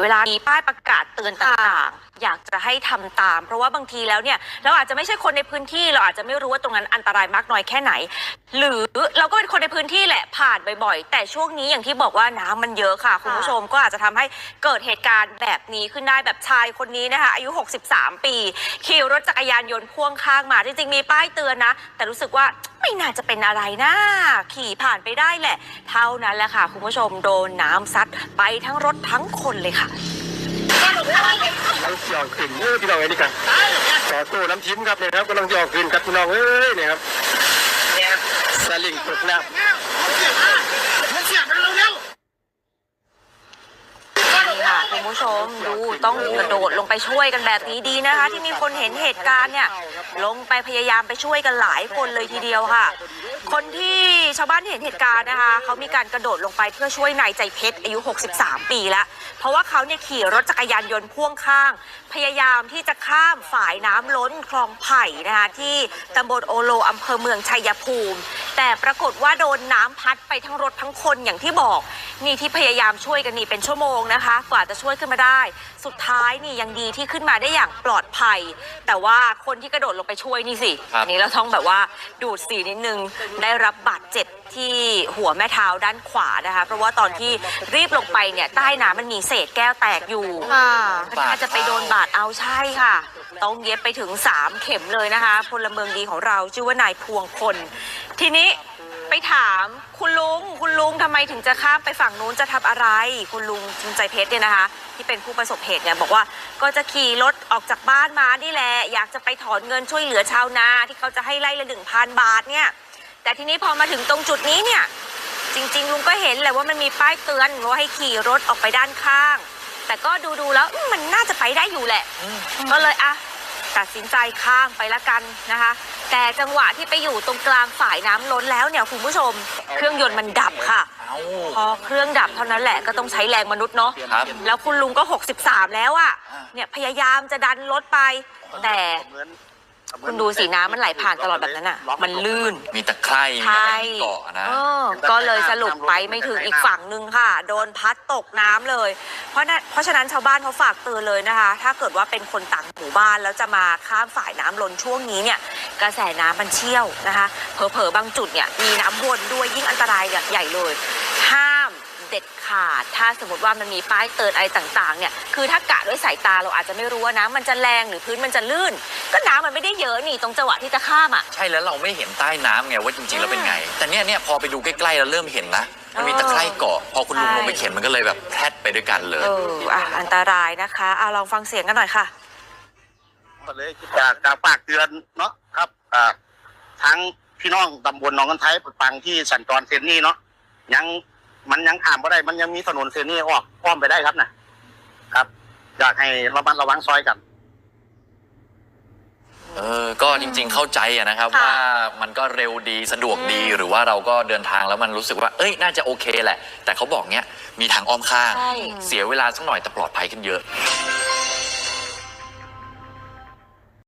เวลามีป้ายประกาศเตือนต่างๆ อยากจะให้ทำตาม เพราะว่าบางทีแล้วเนี่ยเราอาจจะไม่ใช่คนในพื้นที่เราอาจจะไม่รู้ว่าตรงนั้นอันตรายมากน้อยแค่ไหน หรือเราก็เป็นคนในพื้นที่แหละผ่านบ่อยๆ แต่ช่วงนี้อย่างที่บอกว่าน้ำมันเยอะค่ะ คุณผู้ชมก็อาจจะทำให้เกิดเหตุการณ์แบบนี้ขึ้นได้แบบชายคนนี้นะคะอายุ 63 ปีขี่รถจักรยานยนต์พ่วงข้างมาจริงๆมีป้ายเตือนนะ แต่รู้สึกว่าไม่น่าจะเป็นอะไรนะ ขี่ผ่านไปได้แหละ เท่านั้นแหละค่ะ คุณผู้ชมโดนน้ำซัดไปทั้งรถทั้งคนเลยค่ะ กำลังเกี่ยวขึ้นเออพี่น้องไอ้นี่กันต่อตู้น้ำทิมครับเนี่ยครับกำลังเกี่ยวขึ้นครับพี่น้องเอ้ยเนี่ยครับสลิงตกน้นี่ค่ะคุณผู้ช มดูต้องกระโดดลงไปช่วยกันแบบนี้ดีนะคะ ที่มีคนเห็นเหตุการณ์เนี่ยลงไปพยายามไปช่วยกันหลายคนเลยทีเดียวค่ะ คนที่ชาวบ้านที่เห็นเหตุการณ์นะคะเขามีการกระโดดลงไปเพื่อช่วยนายใจเพชรอายุ 63 ปีแล้ว เพราะว่าเขาเนี่ยขี่รถจักรยานยนต์พ่วงข้าง พยายามที่จะข้ามฝ่ายน้ำล้นคลองไผ่นะคะที่ตำบลโอโลอำเภอเมืองชัยภูมิ แต่ปรากฏว่าโดนน้ำพัดไปทั้งรถทั้งคนอย่างที่บอก นี่ที่พยายามช่วยกันนี่เป็นชั่วโมงนะคะ กว่าจะช่วยขึ้นมาได้ สุดท้ายนี่ยังดีที่ขึ้นมาได้อย่างปลอดภัย แต่ว่าคนที่กระโดดลงไปช่วยนี่สิครับ อันนี้เราต้องแบบว่าดูดสีนิดนึงได้รับบาดเจ็บที่หัวแม่เท้าด้านขวานะคะ เพราะว่าตอนที่รีบลงไปเนี่ยใต้น้ำมันมีเศษแก้วแตกอยู่ค่ะถ้าจะไปโดนบาดเอาใช่ค่ะ ต้องเย็บไปถึง 3 เข็มเลยนะคะ พลเมืองดีของเราชื่อว่านายพวงพล ทีนี้ไปถามคุณลุง คุณลุงทำไมถึงจะข้ามไปฝั่งนู้นจะทำอะไร คุณลุงจุงใจเพชรเนี่ยนะคะ ที่เป็นผู้ประสบเหตุเนี่ยบอกว่าก็จะขี่รถออกจากบ้านมานี่แหละ อยากจะไปถอนเงินช่วยเหลือชาวนาที่เขาจะให้ไล่ละหนึ่งพันบาทเนี่ย แต่ทีนี้พอมาถึงตรงจุดนี้เนี่ย จริง ๆ ลุงก็เห็นแหละว่ามันมีป้ายเตือนว่าให้ขี่รถออกไปด้านข้าง แต่ก็ดูๆแล้วอืมมันน่าจะไปได้อยู่แหละ ก็เลยอะ ตัดสินใจข้ามไปละกันนะคะ แต่จังหวะที่ไปอยู่ตรงกลางฝ่ายน้ำล้นแล้วเนี่ยคุณผู้ชม เครื่องยนต์มันดับค่ะเอ้าพอเครื่องดับเท่านั้นแหละก็ต้องใช้แรงมนุษย์เนาะ ครับ แล้วคุณลุงก็ 63 แล้วอะ่ะ เนี่ยพยายามจะดันรถไป แต่ำเหมือน คุณดูสีน้ำมันไหลผ่านตลอดแบบนั้นอะ่ะ มันลื่น มีตะไคร่มีใช่อะไรเกาะนะเออก็เลยสรุปไปไม่ถึงอีกฝั่งหนึ่งค่ะ โดนพัดตกน้ำเลย เพราะนั้นเพราะฉะนั้นชาวบ้านเขาฝากเตือนเลยนะคะ ถ้าเกิดว่าเป็นคนต่างหมู่บ้านแล้วจะมาข้ามฝ่ายน้ำล้นช่วงนี้เนี่ย กระแสน้ำมันเชี่ยวนะคะ เผลอๆบางจุดเนี่ยมีน้ำวนด้วยยิ่งอันตรายใหญ่เลยห้าม เด็ดขาด ถ้าสมมติว่ามันมีป้ายเตือนอะไรต่างๆเนี่ยคือถ้ากะด้วยสายตาเราอาจจะไม่รู้ว่าน้ำมันจะแรงหรือพื้นมันจะลื่น ก็น้ำมันไม่ได้เยอะนี่ตรงจังหวะที่จะข้ามอะ ใช่แล้วเราไม่เห็นใต้น้ำไงว่าจริงๆแล้วเป็นไง แต่เนี่ยเนี่ยพอไปดูใกล้ๆเราเริ่มเห็นนะ มันมีตะไคร่เกาะพอคุณลุงใช่ลงไปเข็นมันก็เลยแบบแพรดไปด้วยกันเลย เอออะอันตรายนะคะเอาลองฟังเสียงกันหน่อยค่ะ ก็เลยจากจากปากเตือนเนาะครับอ่าทั้งพี่น้องตำบลหนองกันไทยปังที่สัญจรเส้นนี้เนาะยัง มันยังข้ามไม่ได้ มันยังมีถนนเส้นนี้ออกอ้อมไปได้ครับนะครับอยากให้ระมัดระวังซอยกัน เออ ก็จริง ๆ เข้าใจอะนะครับ ค่ะว่ามันก็เร็วดีสะดวกดีอืมหรือว่าเราก็เดินทางแล้วมันรู้สึกว่า เอ้ยน่าจะโอเคแหละ แต่เขาบอกเนี้ยมีทางอ้อมข้าง ใช่ เสียเวลาสักหน่อยแต่ปลอดภัยขึ้นเยอะ